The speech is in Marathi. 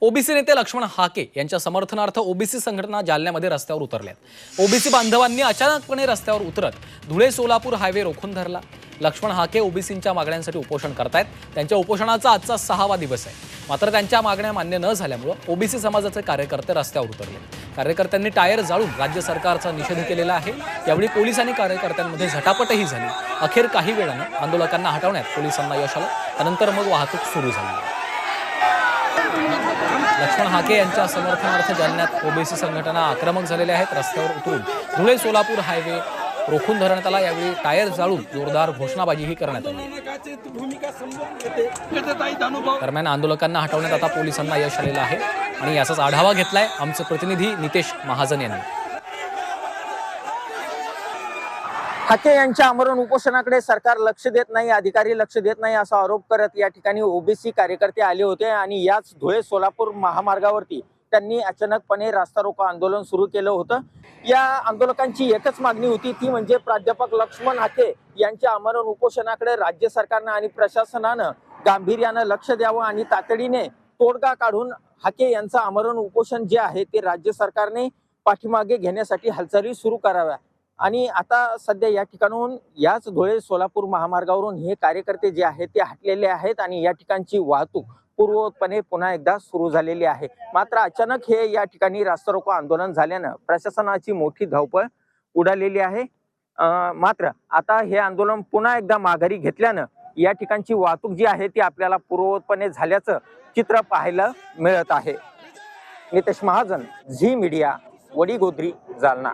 ओबीसी नेते लक्ष्मण हाके यांच्या समर्थनार्थ ओबीसी संघटना जालन्यामध्ये रस्त्यावर उतरल्यात. ओबीसी बांधवांनी अचानकपणे रस्त्यावर उतरत धुळे सोलापूर हायवे रोखून धरला. लक्ष्मण हाके ओबीसींच्या मागण्यांसाठी उपोषण करतायत. त्यांच्या उपोषणाचा आजचा सहावा दिवस आहे. मात्र त्यांच्या मागण्या मान्य न झाल्यामुळं ओबीसी समाजाचे कार्यकर्ते रस्त्यावर उतरले. कार्यकर्त्यांनी टायर जाळून राज्य सरकारचा निषेध केलेला आहे. यावेळी पोलिसांनी कार्यकर्त्यांमध्ये झटापटही झाली. अखेर काही वेळानं आंदोलकांना हटवण्यात पोलिसांना यश आलं. त्यानंतर मग वाहतूक सुरू झाली. लक्ष्मण हाके यांच्या समर्थनार्थ जालन्यात ओबीसी संघटना आक्रमक झालेल्या आहेत. रस्त्यावर उतरून धुळे सोलापूर हायवे रोखून धरण्यात आला यावेळी टायर जाळून जोरदार घोषणाबाजीही करण्यात आली. दरम्यान आंदोलकांना हटवण्यात आता पोलिसांना यश आलेलं आहे आणि याचाच आढावा घेतलाय आमचे प्रतिनिधी नितेश महाजन यांनी. हाके यांच्या आमरण उपोषणाकडे सरकार लक्ष देत नाही अधिकारी लक्ष देत नाही असा आरोप करत या ठिकाणी ओबीसी कार्यकर्ते आले होते आणि याच धुळे सोलापूर महामार्गावरती त्यांनी अचानकपणे रास्ता रोको आंदोलन सुरू केलं होतं. या आंदोलकांची एकच मागणी होती ती म्हणजे प्राध्यापक लक्ष्मण हाके यांच्या आमरण उपोषणाकडे राज्य सरकारनं आणि प्रशासनानं गांभीर्यानं लक्ष द्यावं आणि तातडीने तोडगा काढून हाके यांचं आमरण उपोषण जे आहे ते राज्य सरकारने पाठीमागे घेण्यासाठी हालचाली सुरू कराव्या. आणि आता सध्या या ठिकाणाहून याच धुळे सोलापूर महामार्गावरून हे कार्यकर्ते जे आहेत ते हटलेले आहेत आणि या ठिकाणची वाहतूक पूर्ववतपणे पुन्हा एकदा सुरू झालेली आहे. मात्र अचानक हे या ठिकाणी रास्ता रोको आंदोलन झाल्यानं प्रशासनाची मोठी धावपळ उडालेली आहे. मात्र आता हे आंदोलन पुन्हा एकदा माघारी घेतल्यानं या ठिकाणची वाहतूक जी आहे ती आपल्याला पूर्ववतपणे झाल्याचं चित्र पाहायला मिळत आहे. नितेश महाजन झी मीडिया वडीगोद्री जालना.